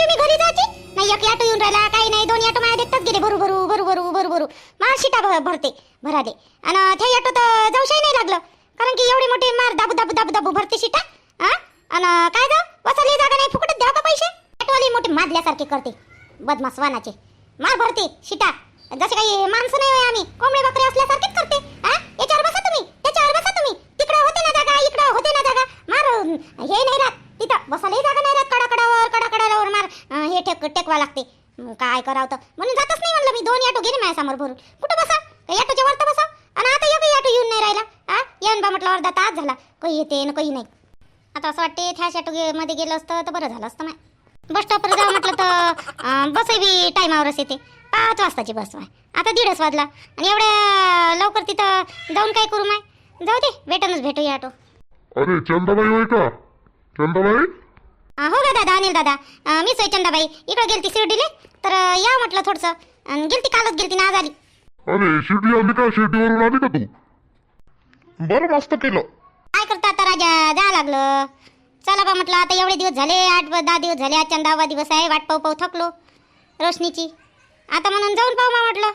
बी मी घरी जायची? नाही एक ऑटो येऊन राहिला काही नाही दोन ऑटो माझ्या देतात गेले. भरू भरू भरू भरू भरू भरू. मार शिटा भरते भराले आणि त्या ऑटो तर जाऊशाही नाही लागलं. कारण की एवढे मोठे मार दाबू दाबू दाबू दाबू भरते शिटा हा आणि काय जाऊ वसाली जागा नाही फुकटच द्या का पैसे? ऑटोवाली मोठे मादल्यासारखे करते बदमास वानाचे मार भरते शिटा. जसे काही माणसं नाही आम्ही कोंबडे बकरे असल्यासारखेच करते हा याच्यावर बसा तुम्ही त्याच्यावर बसा तुम्ही. तिकडं होते ना जागा इकडं होते ना जागा. मार हे नाही राहत. तिथं बसायलाही जागा नाही राहत कडाकडावर कडाकडावर मार अं, करावं लागते. काय करावं तर? म्हणून जातच नाही म्हणलं मी. दोन ऑटो गेले माझ्यासमोर भरून. कुठं बसा? ऑटोच्या वर बसा. आणि आता एकही ऑटो येऊन नाही राहिला. हा? येऊन बा म्हटलं अर्धा तास झाला. काही येते ना काही नाही. आता असं वाटते त्याच ऑटो मध्ये गेलं असतं तर बरं झालं असतं नाही बस स्टॉपवर जाऊ म्हटलं तर अं, बसही बी टायमावरच येते. पाच वाजताची बस आहे आता दीडच वाजला. आणि एवढ्या लवकर तिथं जाऊन काय करू माय? जाऊ दे भेटूनच भेटूया ऑटो अरे चंदाबाई होय का? चंदाबाई? हो का दादा अनिल दादा. मी सोय चंदाबाई इकडे गेलती शिर्डीले? तर या म्हटलं थोडंसं. गेलती कालच गेलती ना आज आली अरे शिर्डी आली का? शिर्डीवरून आली का तू? बरं मस्त केलं. काय करता आता राजा? जा लागलं. चला बा म्हटलं आता एवढे दिवस झाले आठ व दहा दिवस झाले आजच्या दहावा दिवस आहे वाट पाहू पाहू थकलो रोशनीची. आता म्हणून जाऊन पाहू बा म्हटलं.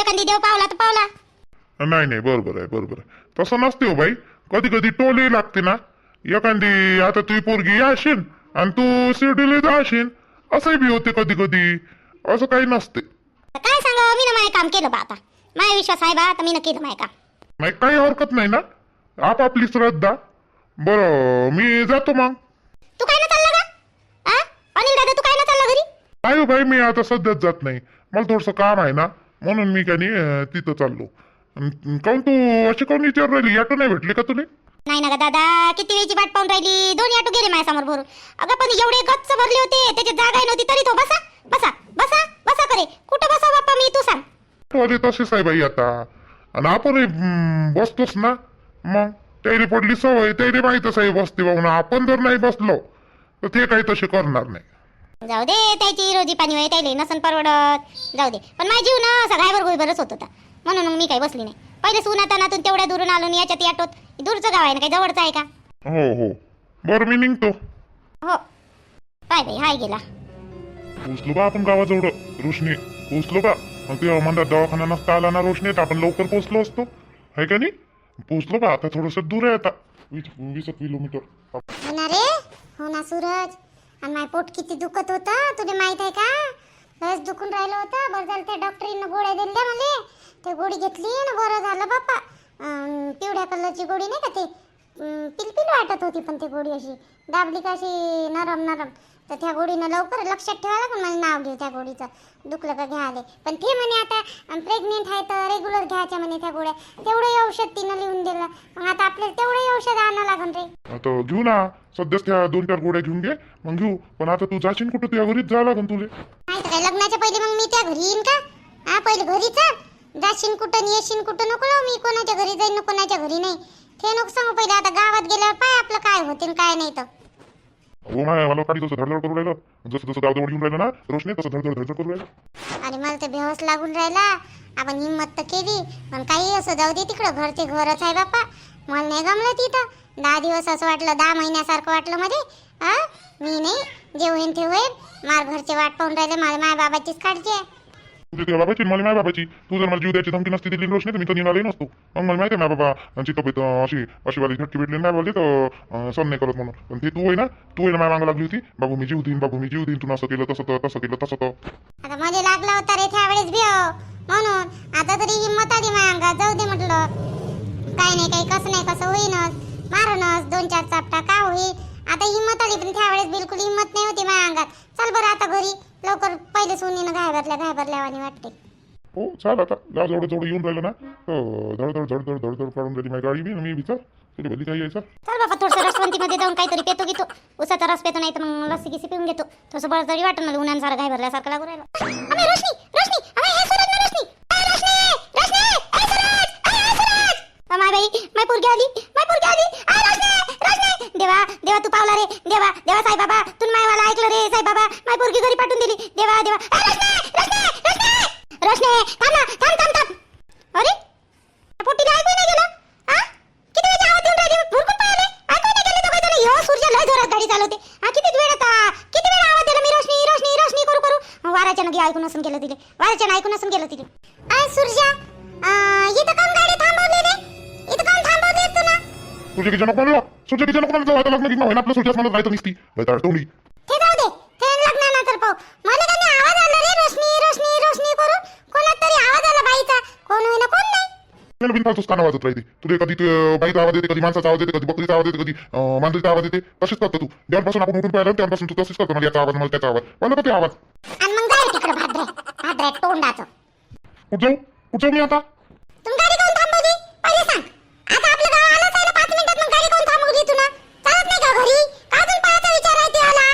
एखादी देव पावला तर पावला. नाही नाही बरोबर आहे बरोबर आहे. तसं नसते हो बाई. कधी कधी टोले लागते ना. एखादी आता तुझी पोरगी असेल आणि तू शिर्डीला जाशील असंही बी होते कधी कधी. असं काही नसते. काय सांगा मी ना माय काम केलं बा आता. माझा विश्वास आहे बा आता मी केलं माय काम. नाही काही हरकत नाही ना. आपापली श्रद्धा. बरं मी जातो मग. तू काय ना चालला का आ? अनिल दादा तू काय ना चालला घरी? नाही हो बाई मी आता सध्याच जात नाही. मला थोडंसं काम आहे ना. म्हणून मी काही तिथं चाललो. काहून तू अशी काहून विचार राहिली? ऑटो नाही भेटली का तुला? नाही ना गा दादा किती वेळची वाट पाहून राहिली? दोन ऑटो गेले माझ्यासमोर भरून. अगं पण एवढे गच्च भरले होते त्याची जागा नव्हती तरी तो बसा बसा बसा बसा करे. कुठं बसा बाप्पा मी तू सांग. अरे तसेच आहे बाई आता. आणि आपण बसतोच ना. मग त्याने पडली सवय त्याने माहीतच आहे बसते बाबून आपण जर नाही बसलो तर ते काही तसे करणार नाही. जाऊ दे त्याची रोजी पाणी त्याला नसन परवडत. जाऊ दे. पण माझी जीव ना असा घायवर गोईभरच होत होता. म्हणून मग मी काही बसली नाही. पहिले सुनाता नातून तेवढ्या दुरून आलो आणि याच्यात याटोत. दूरचं गाव आहे ना काही जवळचं आहे का? हो हो. बरं मी निघतो. हो. पाय बाई हाय गेला. पोचलो का आपण गावाजवळ रोशनी. पोचलो का मग ते म्हणतात दवाखाना नसता आला ना रोशनी तर आपण लवकर पोचलो असतो. आहे का नाही? पोचलो का आता थोडस दूर आहे आता. वीस वीस किलोमीटर. हो ना रे? हो ना सूरज. आणि माझं पोट किती दुखत होतं तुला माहीत आहे का? लस दुखून राहिलं होतं. बरं झालं त्या डॉक्टरीनं गोळ्या दिल्या मला ते गोळी घेतली आणि बरं झालं बाप्पा. पिवळ्या कलरची गोळी नाही का ते? पिलपिल वाटत होती पण ती गोळी अशी. दाबली का अशी नरम नरम. तर त्या गोळीनं लवकर लक्षात ठेवायला पण मला नाव घेऊ त्या गोळीचं. दुखलं का घ्यायला पण ते म्हणे आता प्रेग्नेंट आहे तर रेग्युलर घ्यायच्या म्हणे त्या गोळ्या. तेवढंही औषध तिनं लिहून दिलं. मग आता आपल्याला तेवढंही औषध आणावं लागन रे. आता घेऊ ना. सध्याच त्या दोन चार गोळ्या घेऊन घे. मग घेऊ. पण आता तू जाशील कुठं? तुझ्या घरीच जा लागन तुले नाही तर काय लग्नाच्या पहिले मग मी त्या घरी येईन का? हा पहिले घरी चल जाशील कुठं येशील कुठं नको लावू मी कोणाच्या घरी जाईन कोणाच्या घरी नाही. ते नको सांगू पहिले. आता गावात गेल्यावर पाय आपलं काय होते आणि काय नाही तर. हो माय मला काढी जसं धडधड करू राहिलं. जसं जसं गावजवळ घेऊन राहिलं ना रोशनी तसं धडधड धडधड करू राहिलं. आणि मला तर बेहोस लागून राहिला. आपण हिंमत तर केली. पण काही असं जाऊ दे तिकडं. घरचे घरच आहे बाप्पा. मला नाही गमलं तिथं. दहा दिवस असं वाटलं दहा महिन्यासारखं वाटलं मध्ये. हा? मी नाही. जे होईन ते होईल मार घरचे वाट पाहून राहिले. मला माझ्या बाबाचीच काळजी आहे. तुझ्या बाबाची मला माझ्या बाबाची. तू जर मला जीव द्यायची धमकी नसती दिली रोशनी तर मी तर निघाले नसतो. मग मला माहिती आहे बाबा. बाबाची तब्येत अशी अशी वाली झटकी भेटली नाही बोलली तर सण नाही करत म्हणून. पण ते तू होय ना तू होय ना माझ्या लागली होती. बाबू मी जीव देईन बाबू मी जीव देईन. तू असं केलं तसं तर तसं केलं तसं तर आता मध्ये लागला होता रे त्यावेळेस भी हो. म्हणून आता तरी हिंमत आली माझ्या अंगा जाऊ दे म्हटलं. काय नाही काही कसं नाही कसं होईनच. मारणच दोन चार चापटा का होईल आता हिंमत आली पण त्यावेळेस बिलकुल हिंमत नाही होती माझ्या अंगात. चल बरं आता घरी. लवकर पहिले सुनीनं घाबरल्या घाबरल्यावानी वाटते. हो चाल आता. जा जवळ जवळ येऊन राहिलं ना. तर धड धड धड धड धड धड काढून राहिली माझी गाडी बी आणि मी विचार तुझी भली काही यायचं. चल बाबा थोडंसं रसवंतीमध्ये जाऊन काहीतरी पेतो घेतो उसाचा रस पेतो नाही तर मग लस्सी गिसी पिऊन घेतो. थोडंसं वाटत मला उन्हान सारं घाबरल्यासारखं लागू राहिलं. रोशनी रोशनी हे रोशनी ए, रोशनी रोशनी ए, सूरज ए, ए, सूरज अ, माय बाई माय पोरगी आली माय पोरगी आली. आ, रोशनी रोशनी देवा देवा तू पावला रे. देवा देवा साई बाबा तू माय वाला ऐकलं रे साई बाबा माय पोरगी घरी पाठवून दिली. देवा देवा. ए, रोशनी रोशनी रोशनी रोशनी थांब ना थांब थांब थांब. अरे पोटीला ऐकू नाही गेलं? हा किती वेळ आवाज येऊन राहिली? भुरकून पाहिले? ऐकू नाही गेले तो काय झालं यो सूर्य लय जोरात गाडी चालवते. हा किती वेळ आता? किती वेळ आवाज दिला? मी रोशनी रोशनी रोशनी करू करू. वाराच्या नगी ऐकून असून गेलं तिले. वाराच्या ऐकून असून गेलं तिले. आय सूर्या येतं का तुझे की जनक म्हणलं तुझे की जनक म्हणलं आता लग्न की होईना आपलं सुरजाच म्हणत राहतं निसती तोंडी ते जाऊ दे. ते लग्नानंतर पाहू. मला त्याने आवाज आला रे रोशनी रोशनी रोशनी करून. कोणात तरी आवाज आला बाईचा. कोण होईना कोण नाही. त्याला बिनफालतूच काना वाजत राहते तुला कधी बाईचा आवाज येते कधी माणसाचा आवाज येते कधी बकरीचा आवाज येते कधी मांजरीचा आवाज येते. तसेच करतो तू. जेव्हापासून आपण उठून पाहिलं तेव्हापासून तू तसेच करतो. मला याचा आवाज मला त्याचा आवाज. मला ते आवाज. आणि मग जाय तिकडे भाद्रे भाद्रे तोंडाचं. कुठं मी आता तुम्ही गाडी कोण थांबवली पहिले सांग आता आपलं गाव आलंच आहे ना पाच मिनिटात मग गाडी कोण थांबवली तुला चालत नाही का घरी का अजून पाहायचा विचार आहे ते आला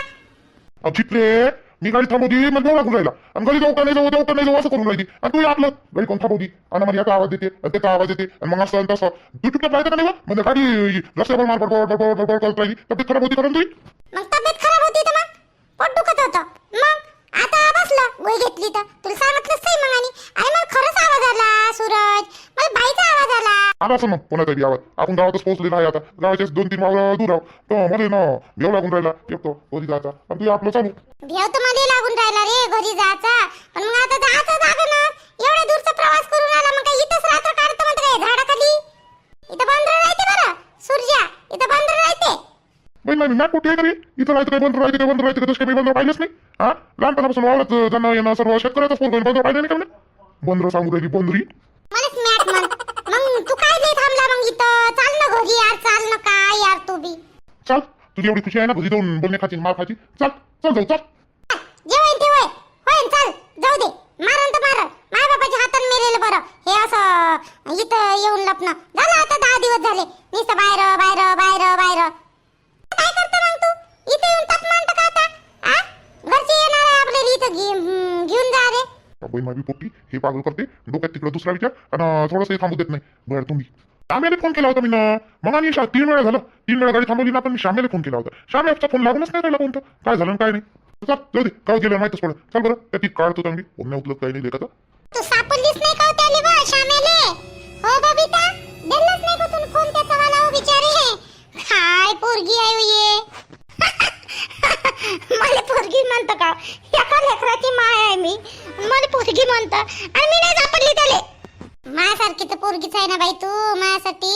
चित्रे मी गाडी थांबवली मग भेव लागून राहिला आणि गाडी जाऊ का नाही जाऊ जाऊ का नाही जाऊ असं करून राहिली आणि तू आपलं गाडी कोण थांबवली आणि मला याचा आवाज देते आणि त्याचा आवाज येते आणि मग असं आणि तसं तू चुकलं पाहिजे का नाही म्हणजे गाडी रस्त्यावर मार बडबड बडबड बडबड करत राहिली तब्येत खराब होती कारण तुझी आला असं मग कोणाचा बी आवाज आपण गावातच पोहोचलेला आहे आता. गावाचे दोन तीन वावर दूर आहो तर मध्ये ना भेव लागून राहिला. येतो घरी जायचा. आणि तू आपलं चालू. भेव तर मध्ये लागून राहिला रे घरी जायचा. पण मग आता जायचं जागं ना एवढ्या दूरचा प्रवास करून आला मग काय इथंच रात्र काढतो म्हणतो काय झाडाखाली. इथं बंदर राहते बरं सूर्या. इथं बंदर राहते. बाई नाही मॅप कुठे आहे का रे इथं राहते काय बंद राहते काय बंद राहते तसं काही बंद पाहिलंच नाही. हा? लहानपणापासून वावरत जाणं येणं सर्व शेतकऱ्याचा फोन बंद पाहिलं नाही का? बंदर सांगू राहिली बंदरी. मग तू काय मग इथं चाल ना घरी यार चाल ना काय यार तू बी. चल तुझी एवढी खुशी आहे ना घरी जाऊन बोलणे खाची मार खाची चल चल जाऊ चल. जे होईन ते होय. चाल जाऊ दे. मारण तर मारण. माय बापाच्या हातात मेलेलं बरं. हे असं इथं येऊन लपणं. झालं आता दहा दिवस झाले. नुसतं बाहेर बाहेर बाहेर बाहेर. काय करतो मग तू? इथे येऊन तप मानतं का आता? आ? घरचे येणार आहे आपल्याला इथं घेऊन जा रे. बाई माझी पोट्टी हे पागल करते. डोक्यात तिकडं दुसरा विचार. आणि थोडंसं थांबू देत नाही. बरं तुम्ही. श्यामेला फोन केला होता मी ना मग आणि शा- तीन वेळा झालं. तीन वेळा गाडी थांबवली ना पण मी श्यामेला फोन केला होता. श्यामेचा फोन लागूनच नाही राहिला कोणतं. काय झालं काय नाही? चल जाऊ दे. काय गेलं माहितच पडलं. चल बरं. त्या ती काढतो चांगली. फोन नाही उचलत काही नाही लेखाचा तू सापडलीच नाही का हो त्याले बा श्यामेले हो बबिता? दिलाच नाही का तुला फोन त्याचा वाला हो बिचारे. काय पोरगी आहे हो ये. मला पोरगी म्हणतं का? एका लेकराची माय आहे मी. मला पोरगी म्हणतं. आणि मी नाही सापडली माझ्यासारखी तर पोरगीच आहे ना बाई तू माझ्यासाठी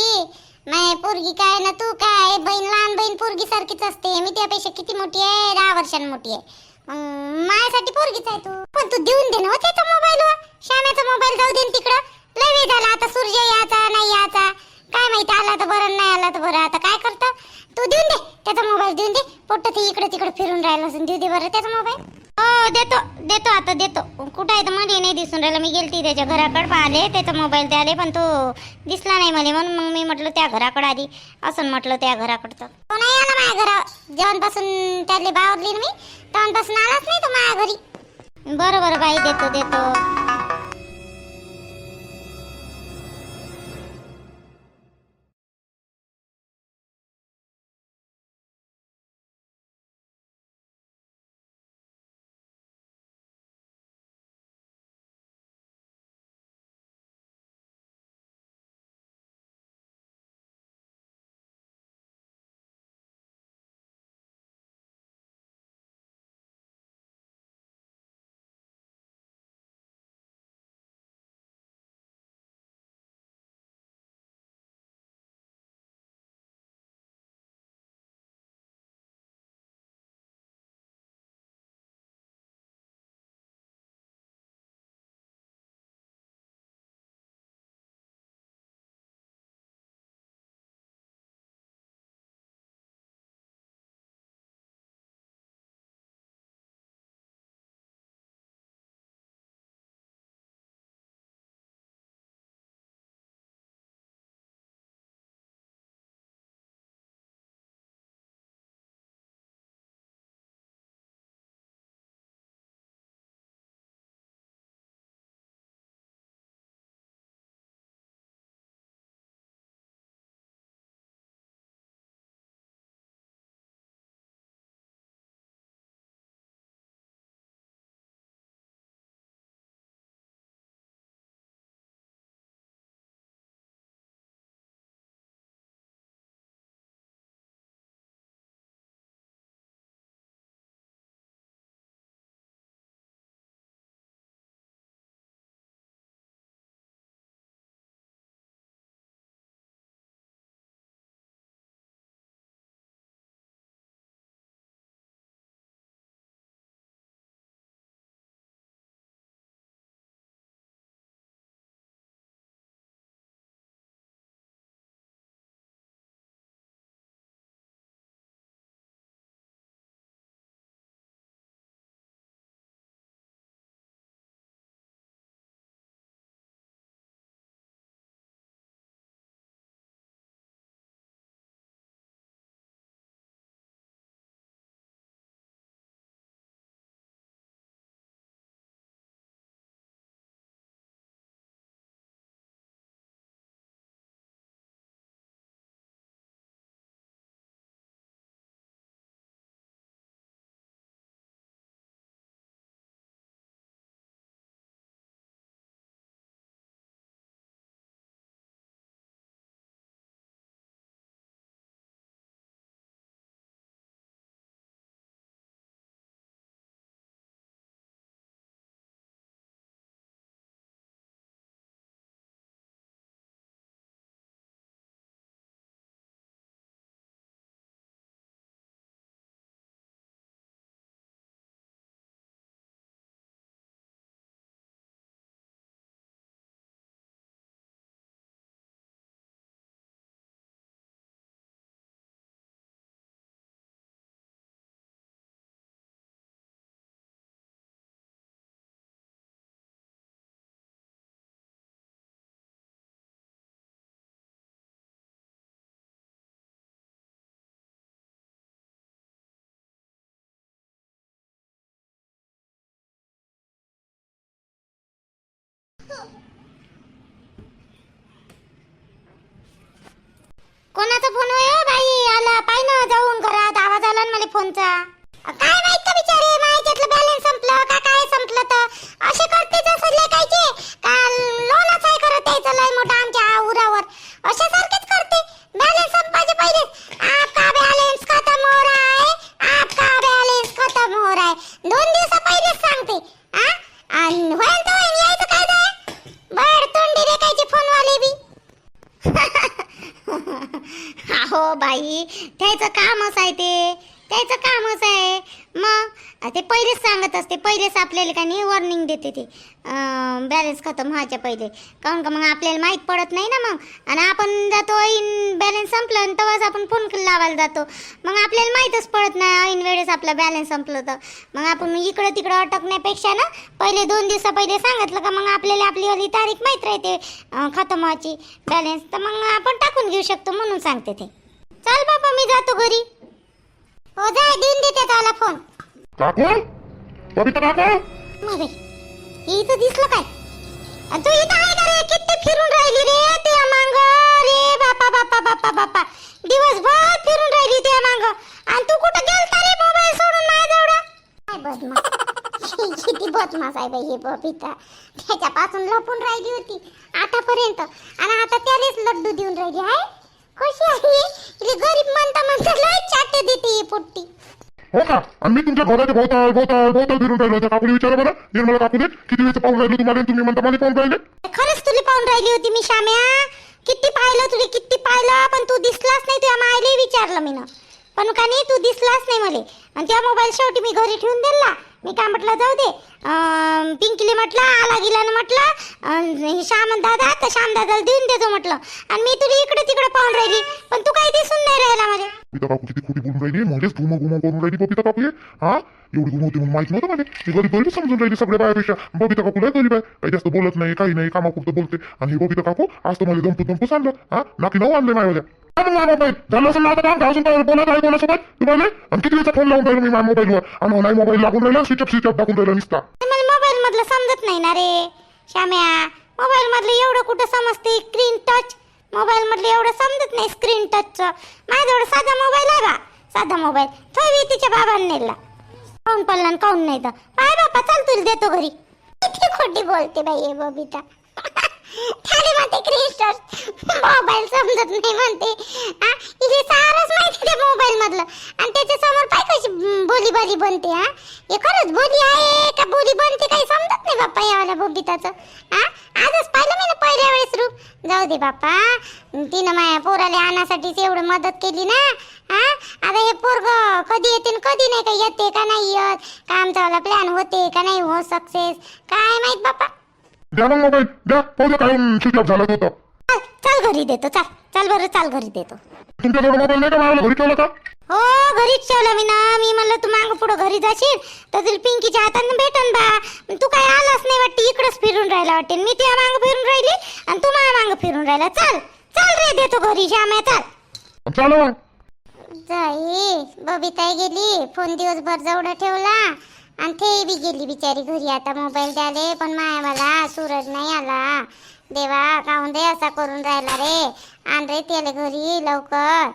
माय पोरगी काय ना तू काय? बहीण लहान बहीण पोरगी सारखीच असते. मी त्यापेक्षा किती मोठी आहे? दहा वर्षांनी मोठी आहे. माझ्यासाठी पोरगीच आहे तू. पण तू देऊन दे ना हो त्याचा मोबाईल श्यामाचा मोबाईल जाऊ दे तिकडं. लय वेळ झाला. आता सूर्य याचा नाही याचा काय माहिती आला तर बरं नाही आला तर बरं. आता काय करतं? तू देऊन दे. त्याचा मोबाईल देऊन दे. पोट्ट ते इकडे तिकडे फिरून राहिलं असून देऊ दे बरं त्याचा मोबाईल हो देतो देतो आता देतो. कुठं आहे तर मध्ये नाही दिसून राहिला. मी गेलती त्याच्या घराकडे पाहिले त्याचा मोबाईल द्याले पण तो दिसला नाही मला. म्हणून मग मी म्हटलं त्या घराकडे आधी. असं म्हटलं त्या घराकडचं तो नाही आला माझ्या घरा जेवणपासून त्यातले बावरली मी तेव्हापासून आलाच नाही तो माझ्या घरी. बरं बरं बाई देतो देतो. कोणाचा फोन होय हो बाई? आला पाय ना जाऊन घरात. आवाज आला ना मला फोनचा काय का बिचारे माझ्यातलं बॅलन्स संपलं का काय संपलं तर असे करते जसं लेकायचे का लोनच आहे करत यायचं लय मोठा आमच्या उरावर अशा सारखेच करते बॅलन्स संपायचे पहिले आपका बॅलन्स खतम हो रहा है आपका बॅलन्स खतम हो रहा है दोन दिवसा पहिलेच सांगते आ आणि होईल तर होईल यायचं काय तर बड तोंडी रेखायचे फोनवाले बी हो बाई त्याचं कामच आहे ते. त्याचं कामच आहे. मग ते पहिलेच सांगत असते पहिलेच आपल्याला का नाही वॉर्निंग देते ते. बॅलन्स खतम व्हायच्या पहिले. काऊन का मग आपल्याला माहीत पडत नाही ना मग? आणि आपण जातो ऐन बॅलन्स संपलं आणि तेव्हाच आपण फोन लावायला जातो. मग आपल्याला माहीतच पडत नाही ऐन वेळेस आपला बॅलन्स संपलं तर. मग आपण इकडं तिकडं अटकण्यापेक्षा ना पहिले दोन दिवसा पहिले सांगितलं का मग आपल्याला आपली वाली तारीख माहीत राहते खतम व्हायची. बॅलन्स तर मग आपण टाकून घेऊ शकतो म्हणून सांगते ते. चल बाबा मी जातो घरी. हो जाय देऊन देते त्याला फोन काकू? बबिता काकू? मग हे इथं दिसलं काय? आणि तू इथं आहे का रे किती फिरून राहिली रे ते मांग. रे बापा बापा बापा बापा. दिवसभर फिरून राहिली ते मांग. आणि तू कुठं गेलता रे मोबाईल सोडून माझ्याजवळ? काय बदमाश? किती बदमाश आहे बाई हे बबिता त्याच्यापासून लपून राहिली होती आतापर्यंत. आणि आता त्यालाच लड्डू देऊन राहिली आहे. कशी आहे? ही गरीब म्हणता म्हणता लय चाटे देते ही पोट्टी. हो का? आणि मी तुमच्या घराच्या भोवताल भोवताल भोवताल फिरून राहिलो. त्या काकूला विचारा बरं. निर्मला काकू दे. किती वेळचं पाहून राहिलो तुम्हाला आणि तुम्ही म्हणता मला पाहून राहिले? खरंच तुला पाहून राहिली होती मी श्याम्या किती पाहिलं तुला किती पाहिलं? पण तू दिसलाच नाही तुझ्या मायला विचारलं मी पण का नाही तू दिसलाच नाही मला. आणि त्या मोबाईल शेवटी मी घरी ठेवून दिला. मी काय म्हटलं जाऊ दे. पिंकीले म्हटलं आला गेला म्हटलं श्याम दादा तर श्याम दादाला देऊन देतो म्हटलं. आणि मी तुला इकडे तिकडे पाहून राहिली पण तू काही दिसून नाही राहिला मला पिता काकू किती खोटी बोलून राहिली म्हणजेच घुमो घुमो करून राहिली बबिता काकू हे हा? एवढी घुमवते म्हणून माहीत नव्हतं मला. मी गरीब गरीब समजून राहिली सगळ्या बायापेक्षा. बबिता काकू लय गरीब आहे. काही जास्त बोलत नाही काही नाही कामापुरतं बोलते. आणि हे बबिता काकू आज तर मला दमपू दमपूस आणलं हा? नाकी नऊ आणलं माझ्या काय झालं ना आता काम घासून कोणासोबत? तुम्हाला आणि किती वेळचा फोन लावून मी माझ्या मोबाईलवर आणि नाही मोबाईल लागून राहिला स्विच ऑफ स्विच ऑफ टाकून राहिला मला मोबाईल मधलं समजत नाही ना रे श्याम्या. मोबाईल मधलं एवढं कुठं समजते? स्क्रीन टच मोबाईल मधलं एवढं समजत नाही स्क्रीन टचचं माझ्याजवळ साधा मोबाईल आहे बा साधा मोबाईल तिच्या बाबांनी नेला. काऊन पडला काऊन नाही तर? पाय बापा चल तुला देतो घरी. किती खोटी बोलते बाई हे बबिता. खाली म्हणते क्रिस्टस मोबाईल समजत नाही म्हणते. हा हे सारच माहिती त्या मोबाईल मधलं? आणि त्याच्यासमोर पाय कशी बोली बोली बनते हा हे खरंच बोली आहे का बोली बनते काही समजत नाही बाप्पा यावाला बोबिताचं हा आजच पाहिलं मी ना पहिल्या वेळेस रूप. जाऊ दे बाप्पा. तिनं माझ्या पोराला आणण्यासाठीच एवढं मदत केली ना. हा आता हे पोरग कधी येते कधी नाही का येते का नाही येत? का आमचा प्लॅन होते का नाही? हो सक्सेस काय माहीत बाप्पा? द्या मोबाईल द्या पाहू द्या काय स्विच ऑफ झालं होतं. चल चल घरी देतो चल चल बरं चाल घरी देतो. तुमच्याजवळ मोबाईल नाही का? मला घरी ठेवला का? हो घरीच ठेवला मी ना. मी म्हणलं तू मागं पुढं घरी जाशील तर तुला पिंकीच्या हातानं भेटन बा. तू काय आलाच नाही वाटते इकडंच फिरून राहिला वाटते. मी तुझ्या मागं फिरून राहिली आणि तू माझ्या मागं फिरून राहिला. चल चल रे देतो घरी श्याम्या चल. चालू जाई बबिताई गेली फोन दिवसभर जवळ ठेवला. आणि ते बी गेली बिचारी घरी. आता मोबाईल द्याले पण माया मला सूरज नाही आला. देवा काहून दे असा करून राहिला रे. आण रे त्याला घरी लवकर.